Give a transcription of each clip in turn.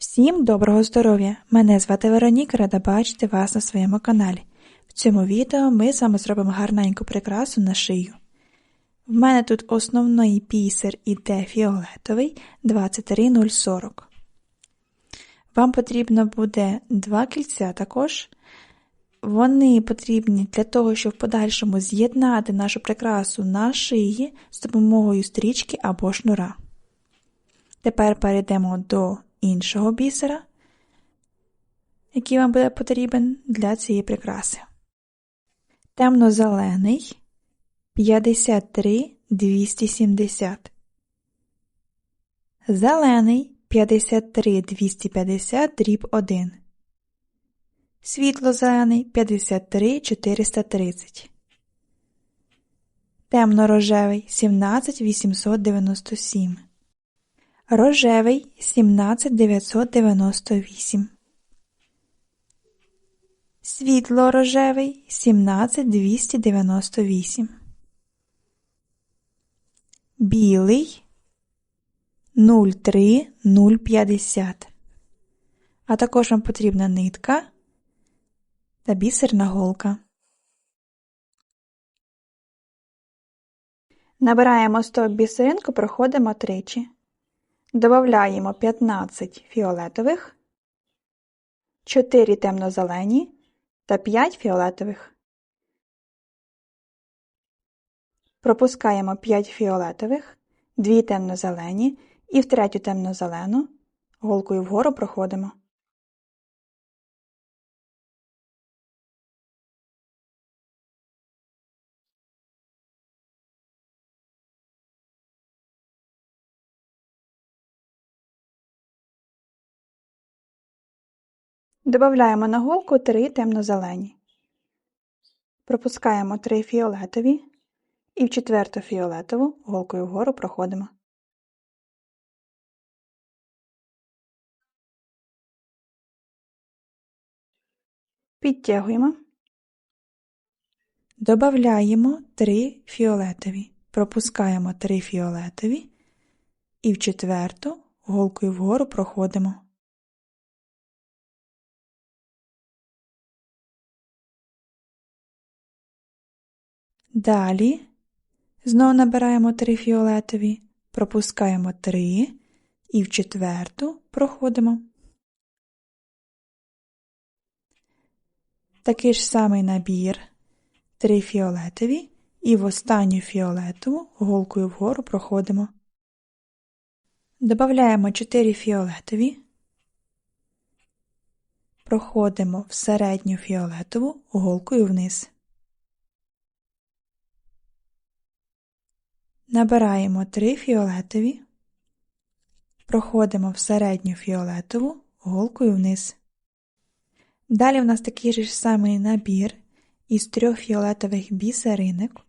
Всім доброго здоров'я! Мене звати Вероніка, рада бачити вас на своєму каналі. В цьому відео ми з вами зробимо гарненьку прикрасу на шию. В мене тут основний бісер іде фіолетовий 23040. Вам потрібно буде два кільця також. Вони потрібні для того, щоб в подальшому з'єднати нашу прикрасу на шиї з допомогою стрічки або шнура. Тепер перейдемо до іншого бісера, який вам буде потрібен для цієї прикраси. Темно-зелений 53 270. Зелений 53 250 дріб 1. Світло-зелений 53 430. Темно-рожевий 17 897 Рожевий 17998. Світло рожевий 17298. Білий 03050. А також вам потрібна нитка та бісерна голка. Набираємо 100 бісеринку, проходимо тричі. Добавляємо 15 фіолетових, 4 темно-зелені та 5 фіолетових. Пропускаємо 5 фіолетових, 2 темно-зелені і в третю темно-зелену голкою вгору проходимо. Добавляємо на голку 3 темно-зелені. Пропускаємо 3 фіолетові і в четверту фіолетову голкою вгору проходимо. Підтягуємо. Добавляємо 3 фіолетові. Пропускаємо 3 фіолетові і в четверту голкою вгору проходимо. Далі знову набираємо 3 фіолетові, пропускаємо 3 і в четверту проходимо. Такий ж самий набір 3 фіолетові і в останню фіолетову голкою вгору проходимо. Добавляємо 4 фіолетові, проходимо в середню фіолетову голкою вниз. Набираємо 3 фіолетові, проходимо в середню фіолетову голкою вниз. Далі в нас такий же самий набір із трьох фіолетових бісеринок.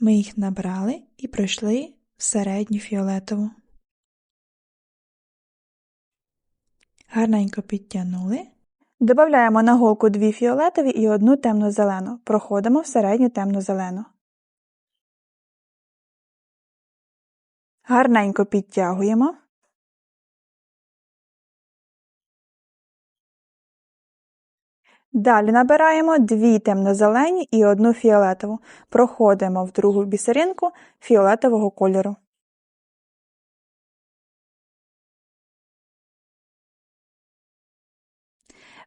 Ми їх набрали і пройшли в середню фіолетову. Гарненько підтягнули. Добавляємо на голку дві фіолетові і одну темно-зелену. Проходимо в середню темно-зелену. Гарненько підтягуємо. Далі набираємо дві темно-зелені і одну фіолетову. Проходимо в другу бісеринку фіолетового кольору.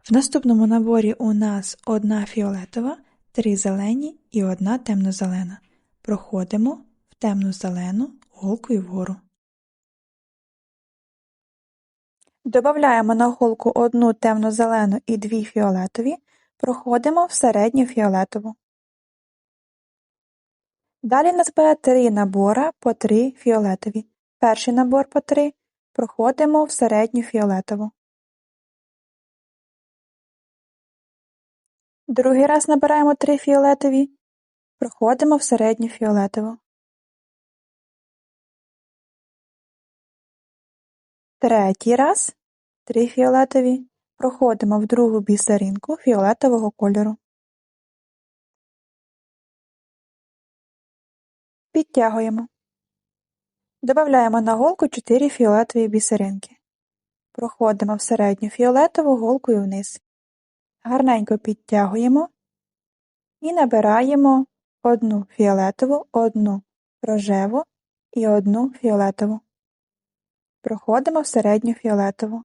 В наступному наборі у нас одна фіолетова, три зелені і одна темно-зелена. Проходимо в темну зелену голкою вгору. Добавляємо на голку одну темно-зелену і дві фіолетові, проходимо в середню фіолетову. Далі нас бере три набора по три фіолетові. Перший набор по три проходимо в середню фіолетову. Другий раз набираємо три фіолетові, проходимо в середню фіолетову. Третій раз три фіолетові проходимо в другу бісеринку фіолетового кольору. Підтягуємо. Добавляємо на голку 4 фіолетові бісеринки. проходимо в середню фіолетову голкою вниз. Гарненько підтягуємо і набираємо одну фіолетову, одну рожеву і одну фіолетову. Проходимо в середню фіолетову.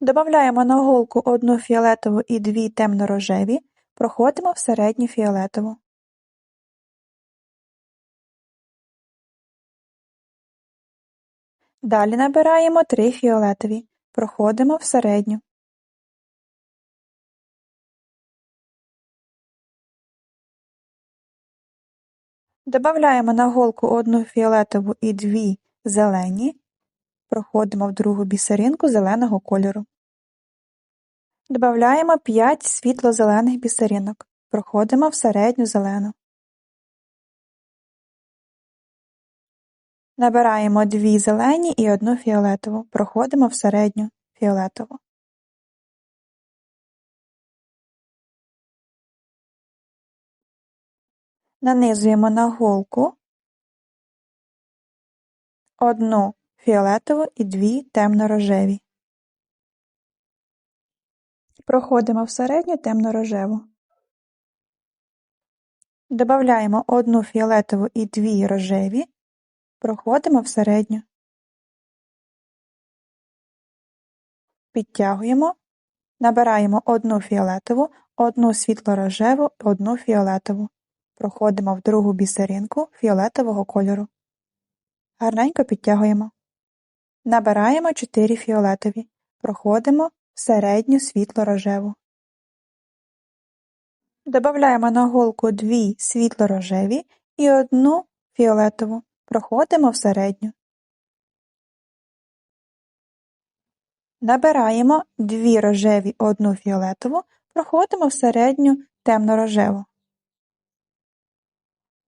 Добавляємо на голку одну фіолетову і дві темно-рожеві, проходимо в середню фіолетову. Далі набираємо три фіолетові, проходимо в середню. Добавляємо на голку одну фіолетову і дві зелені, проходимо в другу бісеринку зеленого кольору. Добавляємо 5 світло-зелених бісеринок, проходимо в середню зелену. Набираємо дві зелені і одну фіолетову, проходимо в середню фіолетову. Нанизуємо на голку одну фіолетову і дві темно-рожеві. Проходимо в середню темно-рожеву. Добавляємо одну фіолетову і дві рожеві, проходимо в середню. Підтягуємо, набираємо одну фіолетову, одну світло-рожеву, одну фіолетову. Проходимо в другу бісеринку фіолетового кольору. Гарненько підтягуємо. Набираємо 4 фіолетові. Проходимо в середню світло-рожеву. Добавляємо на голку 2 світло-рожеві і одну фіолетову. Проходимо в середню. Набираємо 2 рожеві, одну фіолетову, проходимо в середню темно-рожеву.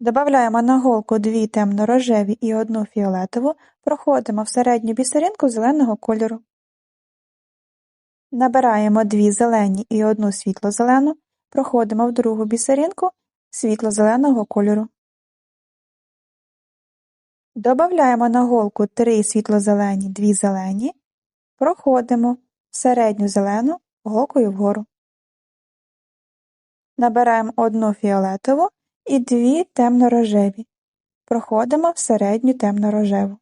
Добавляємо на голку дві темно-рожеві і одну фіолетову, проходимо в середню бісеринку зеленого кольору. Набираємо дві зелені і одну світло-зелену, проходимо в другу бісеринку світло-зеленого кольору. Добавляємо на голку три світло-зелені, дві зелені, проходимо в середню зелену голкою вгору. Набираємо одну фіолетову і дві темно-рожеві. Проходимо в середню темно-рожеву.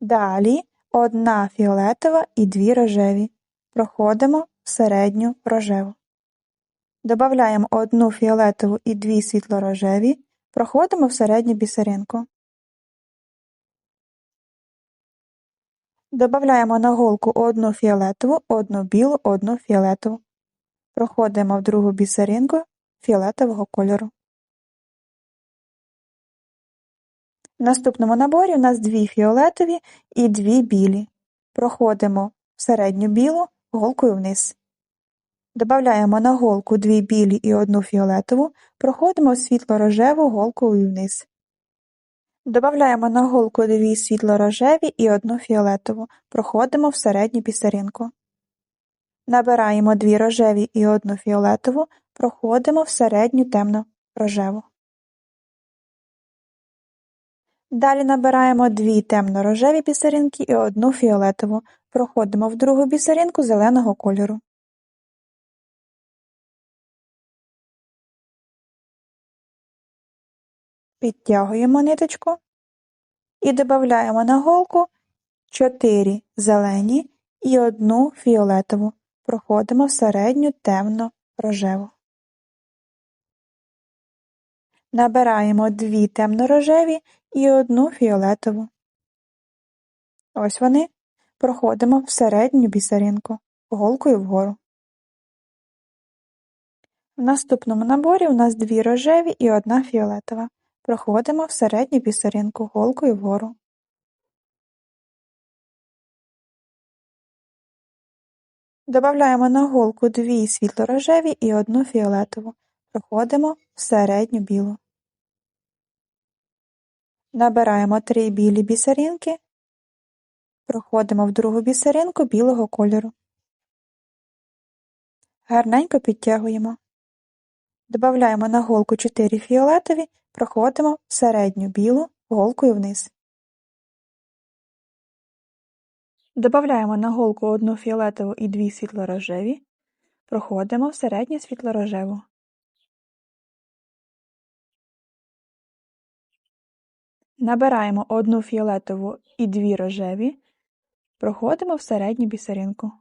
Далі одна фіолетова і дві рожеві. Проходимо в середню рожеву. Добавляємо одну фіолетову і дві світло-рожеві. Проходимо в середню бісеринку. Добавляємо на голку одну фіолетову, одну білу, одну фіолетову. Проходимо в другу бісеринку фіолетового кольору. В наступному наборі у нас дві фіолетові і дві білі. Проходимо в середню білу голкою вниз. Добавляємо на голку дві білі і одну фіолетову, проходимо світло-рожеву голкою вниз. Добавляємо на голку дві світло-рожеві і одну фіолетову, проходимо в середню пісаринку. Набираємо дві рожеві і одну фіолетову, проходимо в середню темно-рожеву. Далі набираємо дві темно-рожеві бісеринки і одну фіолетову, проходимо в другу бісеринку зеленого кольору. Підтягуємо ниточку і додаємо на голку 4 зелені і одну фіолетову. Проходимо в середню темно рожеву. Набираємо дві темно-рожеві і одну фіолетову. Ось вони. Проходимо в середню бісеринку голкою вгору. В наступному наборі у нас дві рожеві і одна фіолетова. Проходимо в середню бісеринку голкою вгору. Добавляємо на голку дві світло-рожеві і одну фіолетову. Проходимо в середню білу. Набираємо три білі бісеринки. Проходимо в другу бісеринку білого кольору. Гарненько підтягуємо. Добавляємо на голку 4 фіолетові, проходимо в середню білу голкою вниз. Добавляємо на голку одну фіолетову і дві світло-рожеві, проходимо в середню світло-рожеву. Набираємо одну фіолетову і дві рожеві, проходимо в середню бісеринку.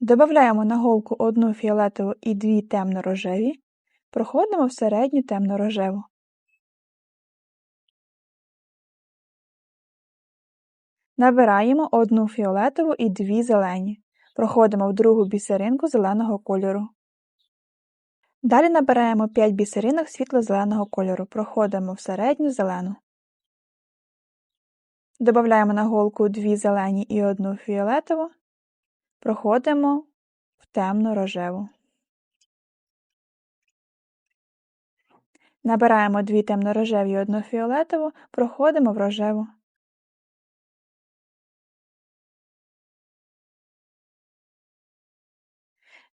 Добавляємо на голку одну фіолетову і дві темно-рожеві, проходимо в середню темно-рожеву. Набираємо одну фіолетову і дві зелені. Проходимо в другу бісеринку зеленого кольору. Далі набираємо 5 бісеринок світло-зеленого кольору. Проходимо в середню зелену. Додаємо на голку 2 зелені і одну фіолетову. Проходимо в темно рожеву. Набираємо 2 темно-рожеві і одну фіолетову, проходимо в рожеву.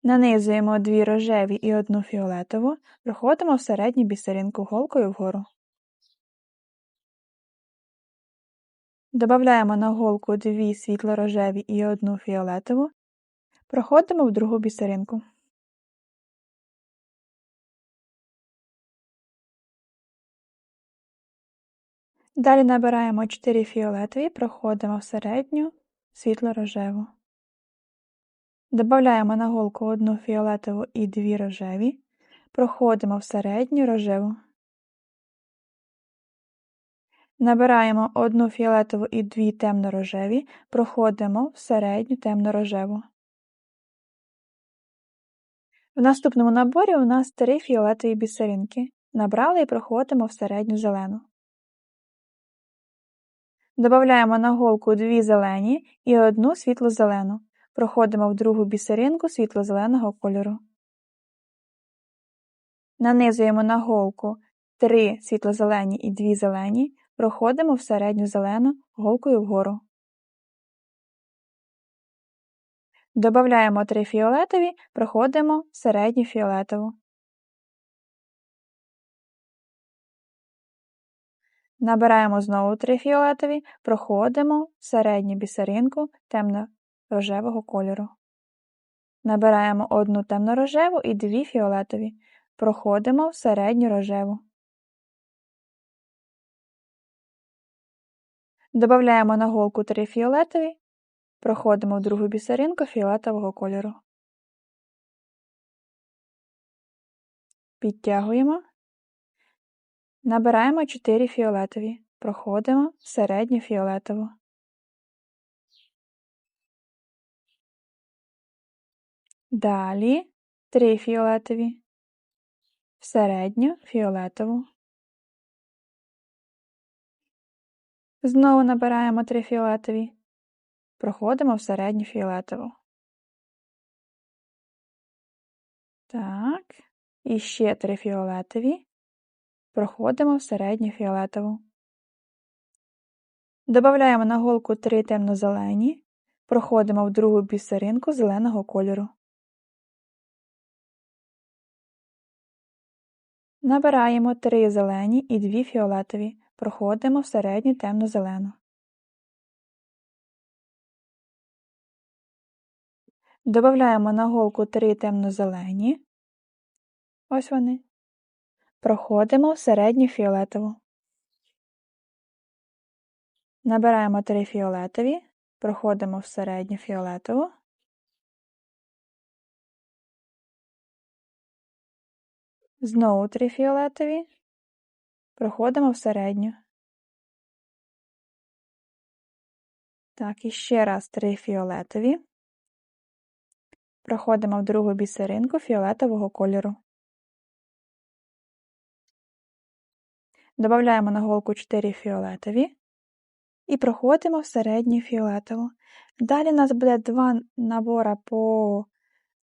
Нанизуємо дві рожеві і одну фіолетову, проходимо в середню бісеринку голкою вгору. Добавляємо на голку дві світло-рожеві і одну фіолетову, проходимо в другу бісеринку. Далі набираємо 4 фіолетові, проходимо в середню світло-рожеву. Добавляємо на голку одну фіолетову і дві рожеві, проходимо в середню рожеву. Набираємо одну фіолетову і дві темно-рожеві, проходимо в середню темно-рожеву. В наступному наборі у нас три фіолетові бісеринки. Набрали і проходимо в середню зелену. Добавляємо на голку дві зелені і одну світло-зелену. Проходимо в другу бісеринку світло-зеленого кольору. Нанизуємо на голку 3 світло-зелені і 2 зелені, проходимо в середню зелену голкою вгору. Добавляємо 3 фіолетові, проходимо в середню фіолетову. Набираємо знову 3 фіолетові, проходимо в середню бісеринку темно рожевого кольору. Набираємо одну темно-рожеву і дві фіолетові. Проходимо в середню рожеву. Додаємо на голку три фіолетові, проходимо в другу бісеринку фіолетового кольору. Підтягуємо. Набираємо 4 фіолетові. Проходимо в середню фіолетову. Далі три фіолетові, в середню фіолетову. Знову набираємо три фіолетові, проходимо в середню фіолетову. Так, і ще три фіолетові, проходимо в середню фіолетову. Добавляємо на голку три темно-зелені, проходимо в другу бісеринку зеленого кольору. Набираємо 3 зелені і 2 фіолетові, проходимо в середню темно-зелену. Добавляємо на голку 3 темно-зелені. Ось вони. Проходимо в середню фіолетову. Набираємо 3 фіолетові, проходимо в середню фіолетову. Знову три фіолетові. Проходимо в середню. Так, і ще раз три фіолетові. Проходимо в другу бісеринку фіолетового кольору. Додаємо на голку 4 фіолетові і проходимо в середню фіолетову. Далі у нас буде два набори по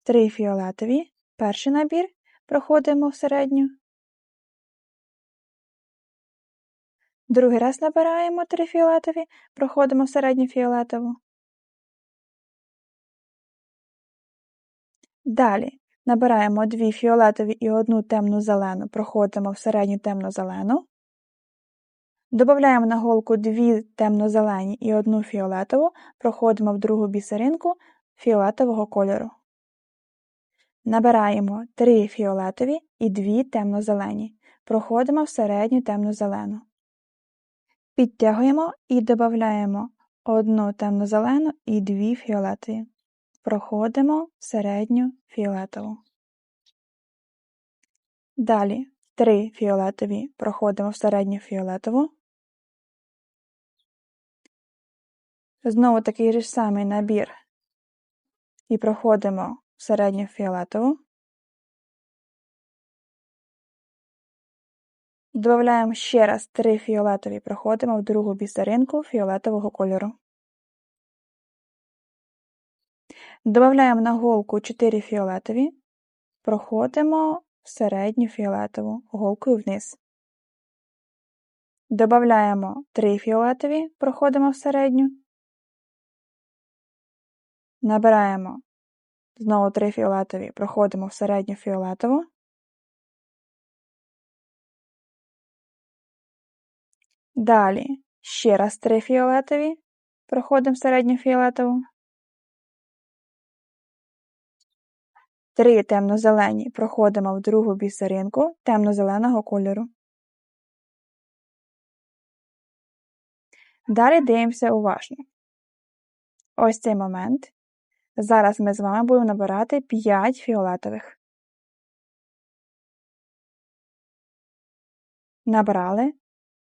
3 фіолетові. Перший набір проходимо в середню. Другий раз набираємо три фіолетові, проходимо в середню фіолетову. Далі набираємо дві фіолетові і одну темну зелену, проходимо в середню темно-зелену. Додаємо на голку дві темно-зелені і одну фіолетову, проходимо в другу бісеринку фіолетового кольору. Набираємо 3 фіолетові і 2 темно-зелені. Проходимо в середню темно-зелену. Підтягуємо і додаємо одну темно-зелену і 2 фіолетові. Проходимо в середню фіолетову. Далі 3 фіолетові проходимо в середню фіолетову. Знову такий ж самий набір і проходимо в середню фіолетову. Додаємо ще раз три фіолетові, проходимо в другу бісеринку фіолетового кольору. Додаємо на голку 4 фіолетові, проходимо в середню фіолетову голкою вниз. Додаємо 3 фіолетові, проходимо в середню. Набираємо знову 3 фіолетові, проходимо в середню фіолетову. Далі ще раз 3 фіолетові, проходимо в середню фіолетову. 3 темно-зелені проходимо в другу бісеринку темно-зеленого кольору. Далі дивимося уважно. Ось цей момент. Зараз ми з вами будемо набирати 5 фіолетових. Набрали,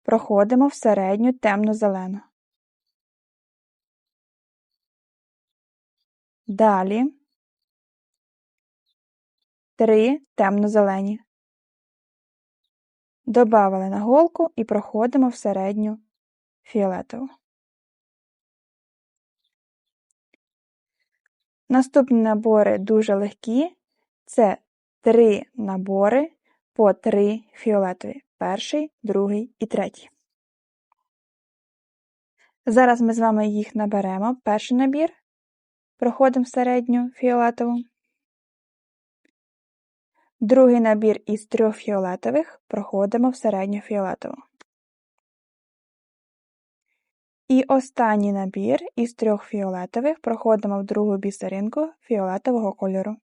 проходимо в середню темно-зелену. Далі 3 темно-зелені. Добавили на голку і проходимо в середню фіолетову. Наступні набори дуже легкі. Це три набори по три фіолетові. Перший, другий і третій. Зараз ми з вами їх наберемо. Перший набір. Проходимо середню фіолетову. Другий набір із трьох фіолетових проходимо в середню фіолетову. І останній набір із трьох фіолетових проходимо в другу бісеринку фіолетового кольору.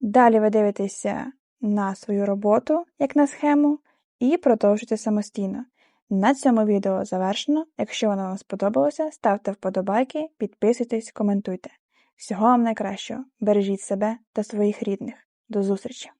Далі ви дивитеся на свою роботу, як на схему, і продовжуйте самостійно. На цьому відео завершено. Якщо воно вам сподобалося, ставте вподобайки, підписуйтесь, коментуйте. Всього вам найкращого! Бережіть себе та своїх рідних. До зустрічі!